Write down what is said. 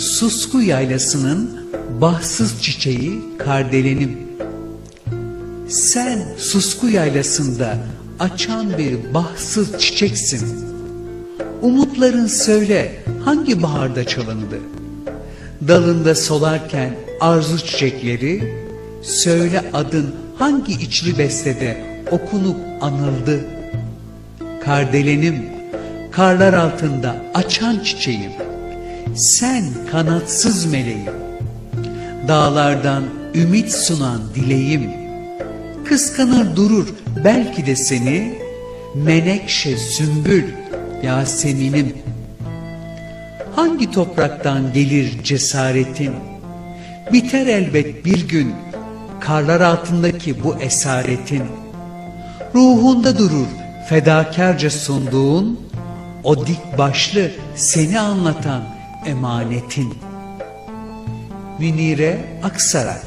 Susku yaylasının bahtsız çiçeği kardelenim. Sen susku yaylasında açan bir bahtsız çiçeksin. Umutların söyle hangi baharda çalındı? Dalında solarken arzu çiçekleri, söyle adın hangi içli bestede okunup anıldı? Kardelenim, karlar altında açan çiçeğim. Sen kanatsız meleğim. Dağlardan ümit sunan dileğim. Kıskanır durur belki de seni, menekşe sümbül Yasemin'im. Hangi topraktan gelir cesaretin? Biter elbet bir gün karlar altındaki bu esaretin. Ruhunda durur fedakarca sunduğun o dik başlı seni anlatan emanetin. Münire Aksaray